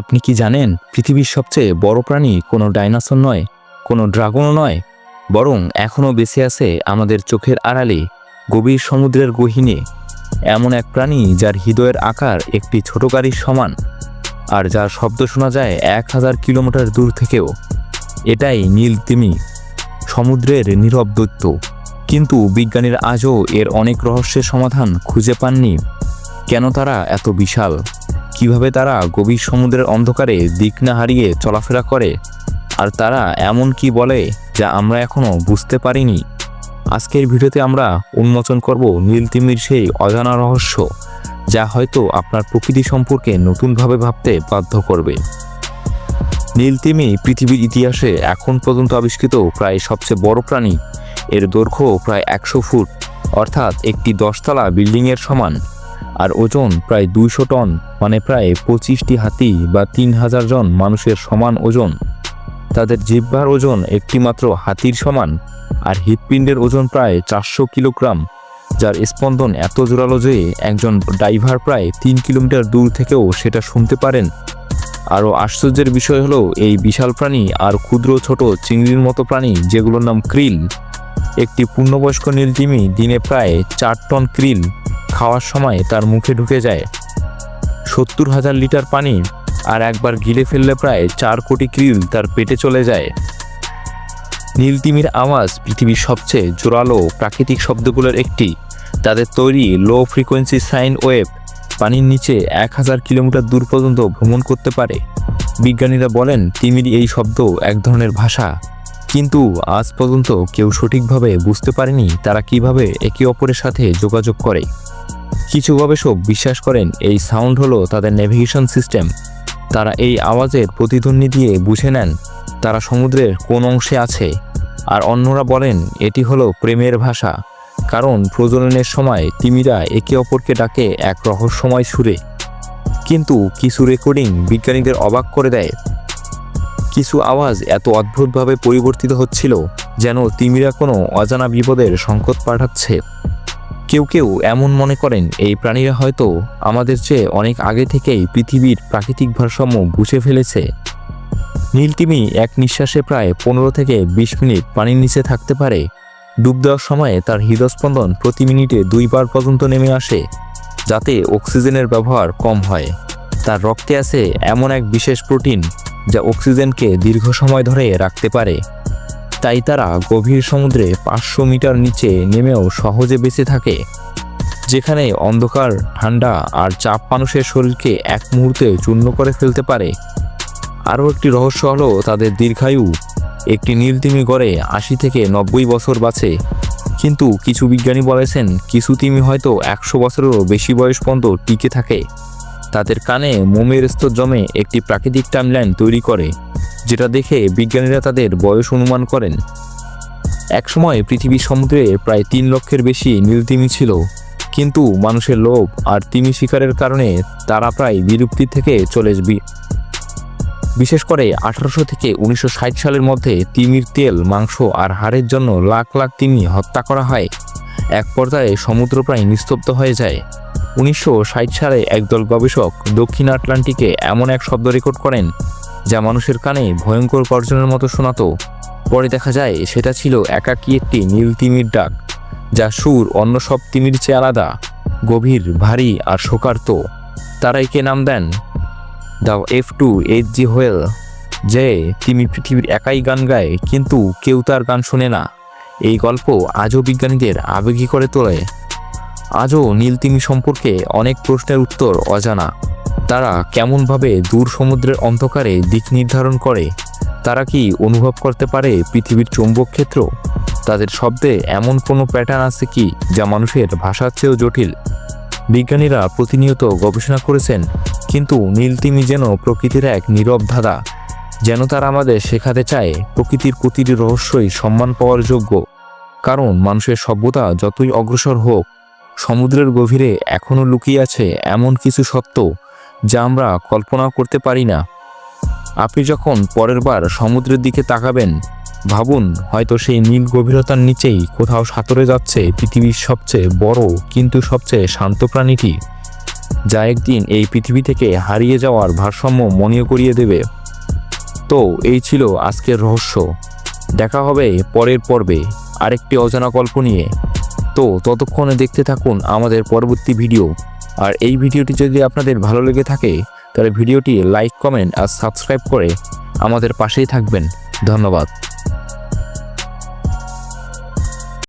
আপনি কি জানেন, পৃথিবীর সবচেয়ে বড় প্রাণী কোনো ডাইনোসর নয়, কোনো ড্রাগনও নয়? বরং এখনও বেঁচে আছে আমাদের চোখের আড়ালে, গভীর সমুদ্রের গহিনে। এমন এক প্রাণী যার হৃদয়ের আকার একটি ছোট গাড়ির সমান, আর যার শব্দ শোনা যায় এক হাজার কিলোমিটার দূর থেকেও। এটাই নীল তিমি, সমুদ্রের নীরব দৈত্য। কিন্তু বিজ্ঞানীরা আজও এর অনেক রহস্যের সমাধান খুঁজে পাননি। কেন তারা এত বিশাল? কীভাবে তারা গভীর সমুদ্রের অন্ধকারে দিক না হারিয়ে চলাফেরা করে? আর তারা এমন কি বলে যা আমরা এখনও বুঝতে পারিনি? আজকের ভিডিওতে আমরা উন্মোচন করব নীলতিমির সেই অজানা রহস্য, যা হয়তো আপনার প্রকৃতি সম্পর্কে নতুনভাবে ভাবতে বাধ্য করবে। নীলতিমি পৃথিবীর ইতিহাসে এখন পর্যন্ত আবিষ্কৃত প্রায় সবচেয়ে বড় প্রাণী। এর দৈর্ঘ্য প্রায় একশো ফুট, অর্থাৎ একটি দশতলা বিল্ডিংয়ের সমান, আর ওজন প্রায় দুইশো টন। মানে প্রায় পঁচিশটি হাতি বা তিন হাজার জন মানুষের সমান ওজন। তাদের জিহ্বার ওজন একটিমাত্র হাতির সমান, আর হৃৎপিণ্ডের ওজন প্রায় চারশো কিলোগ্রাম, যার স্পন্দন এত জোরালো যে একজন ড্রাইভার প্রায় তিন কিলোমিটার দূর থেকেও সেটা শুনতে পারেন। আরও আশ্চর্যের বিষয় হলো, এই বিশাল প্রাণী আর ক্ষুদ্র ছোট চিংড়ির মতো প্রাণী, যেগুলোর নাম ক্রিল। একটি পূর্ণবয়স্ক নীলতিমি দিনে প্রায় চার টন ক্রিল খাওয়ার সময় তার মুখে ঢুকে যায়। সত্তর হাজার লিটার পানি আর একবার গিলে ফেললে প্রায় চার কোটি ক্রিল তার পেটে চলে যায়। নীলতিমির আওয়াজ পৃথিবীর সবচেয়ে জোরালো প্রাকৃতিক শব্দগুলোর একটি। তাদের তৈরি লো ফ্রিকোয়েন্সি সাইন ওয়েভ পানির নিচে এক হাজার কিলোমিটার দূর পর্যন্ত ভ্রমণ করতে পারে। বিজ্ঞানীরা বলেন, তিমির এই শব্দ এক ধরনের ভাষা। কিন্তু আজ পর্যন্ত কেউ সঠিকভাবে বুঝতে পারেনি তারা কীভাবে একে অপরের সাথে যোগাযোগ করে। কিছু গবেষক বিশ্বাস করেন এই সাউন্ড হলো তাদের নেভিগেশন সিস্টেম। তারা এই আওয়াজের প্রতিধ্বনি দিয়ে বুঝে নেন তারা সমুদ্রের কোন অংশে আছে। আর অন্যরা বলেন এটি হলো প্রেমের ভাষা, কারণ প্রজননের সময় তিমিরা একে অপরকে ডাকে এক রহস্যময় সুরে। কিন্তু কিছু রেকর্ডিং বিজ্ঞানীদের অবাক করে দেয়। কিছু আওয়াজ এত অদ্ভুতভাবে পরিবর্তিত হচ্ছিল যেন তিমিরা কোনো অজানা বিপদের সংকট পাঠাচ্ছে। কেউ কেউ এমন মনে করেন, এই প্রাণীরা হয়তো আমাদের চেয়ে অনেক আগে থেকেই পৃথিবীর প্রাকৃতিক ভারসাম্য বুঝে ফেলেছে। নীলতিমি এক নিঃশ্বাসে প্রায় পনেরো থেকে বিশ মিনিট পানির নিচে থাকতে পারে। ডুব দেওয়ার সময় তার হৃদস্পন্দন প্রতি মিনিটে দুইবার পর্যন্ত নেমে আসে, যাতে অক্সিজেনের ব্যবহার কম হয়। তার রক্তে আছে এমন এক বিশেষ প্রোটিন যা অক্সিজেনকে দীর্ঘ সময় ধরে রাখতে পারে। তাই তারা গভীর সমুদ্রে পাঁচশো মিটার নিচে নেমেও সহজে বেঁচে থাকে, যেখানে অন্ধকার, ঠান্ডা আর চাপ মানুষের শরীরকে এক মুহূর্তে চূর্ণ করে ফেলতে পারে। আরও একটি রহস্য হলো তাদের দীর্ঘায়ু, একটি নীলতিমি গড়ে আশি থেকে নব্বই বছর বাঁচে। কিন্তু কিছু বিজ্ঞানী বলেছেন, কিছু তিমি হয়তো একশো বছরেরও বেশি বয়স পর্যন্ত টিকে থাকে। তাদের কানে মোমের স্তর জমে একটি প্রাকৃতিক টাইমলাইন তৈরি করে। যেটা দেখে বিজ্ঞানীরা তাদের বয়স অনুমান করেন। একসময় পৃথিবীর সমুদ্রে প্রায় তিন লক্ষের বেশি নীলতিমি ছিল, কিন্তু মানুষের লোভ আর তিমি শিকারের কারণে তারা প্রায় বিলুপ্তি থেকে চলে বিশেষ করে আঠারোশো থেকে উনিশশো ষাট সালের মধ্যে তিমির তেল, মাংস আর হাড়ের জন্য লাখ লাখ তিমি হত্যা করা হয়। এক পর্যায়ে সমুদ্র প্রায় নিস্তব্ধ হয়ে যায়। উনিশশো ষাট সালে একদল গবেষক দক্ষিণ আটলান্টিকে এমন এক শব্দ রেকর্ড করেন যা মানুষের কানে ভয়ঙ্কর গর্জনের মতো শোনাতো। পরে দেখা যায় সেটা ছিল একাকী একটি নীল তিমির ডাক, যা সুর অন্য সব তিমির চেয়ে আলাদা, গভীর, ভারী আর শোকার্ত। তারা একে নাম দেন the F two H G whale, যে তিমি পৃথিবীর একাই গান গায়, কিন্তু কেউ তার গান শোনে না। এই গল্প আজও বিজ্ঞানীদের আবেগী করে তোলে। আজও নীলতিমি সম্পর্কে অনেক প্রশ্নের উত্তর অজানা। তারা কেমনভাবে দূর সমুদ্রের অন্ধকারে দিক নির্ধারণ করে, তারা কি অনুভব করতে পারে পৃথিবীর চৌম্বক ক্ষেত্র? তাদের শব্দে এমন কোনো প্যাটার্ন আছে কি যা মানুষের ভাষার চেয়েও জটিল? বিজ্ঞানীরা প্রতিনিয়ত গবেষণা করেছেন, কিন্তু নীলতিমি যেন প্রকৃতির এক নীরব ধাঁধা, যেন তারা আমাদের শেখাতে চায় প্রকৃতির প্রতিটি রহস্যই সম্মান পাওয়ার যোগ্য। কারণ মানুষের সভ্যতা যতই অগ্রসর হোক, সমুদ্রের গভীরে এখনও লুকিয়ে আছে এমন কিছু সত্য যা আমরা কল্পনাও করতে পারি না। আপনি যখন পরের বার সমুদ্রের দিকে তাকাবেন, ভাবুন হয়তো সেই নীল গভীরতার নিচেই কোথাও সাঁতরে যাচ্ছে পৃথিবীর সবচেয়ে বড়, কিন্তু সবচেয়ে শান্ত প্রাণীটি, যা একদিন এই পৃথিবী থেকে হারিয়ে যাওয়ার ভারসাম্য মনে করিয়ে দেবে। তো, এই ছিল আজকের রহস্য। দেখা হবে পরের পর্বে আরেকটি অজানা গল্প নিয়ে। তো, ততক্ষণে দেখতে থাকুন আমাদের পরবর্তী ভিডিও। আর এই ভিডিওটি যদি আপনাদের ভালো লেগে থাকে, তাহলে ভিডিওটি লাইক, কমেন্ট আর সাবস্ক্রাইব করে আমাদের পাশেই থাকবেন। ধন্যবাদ।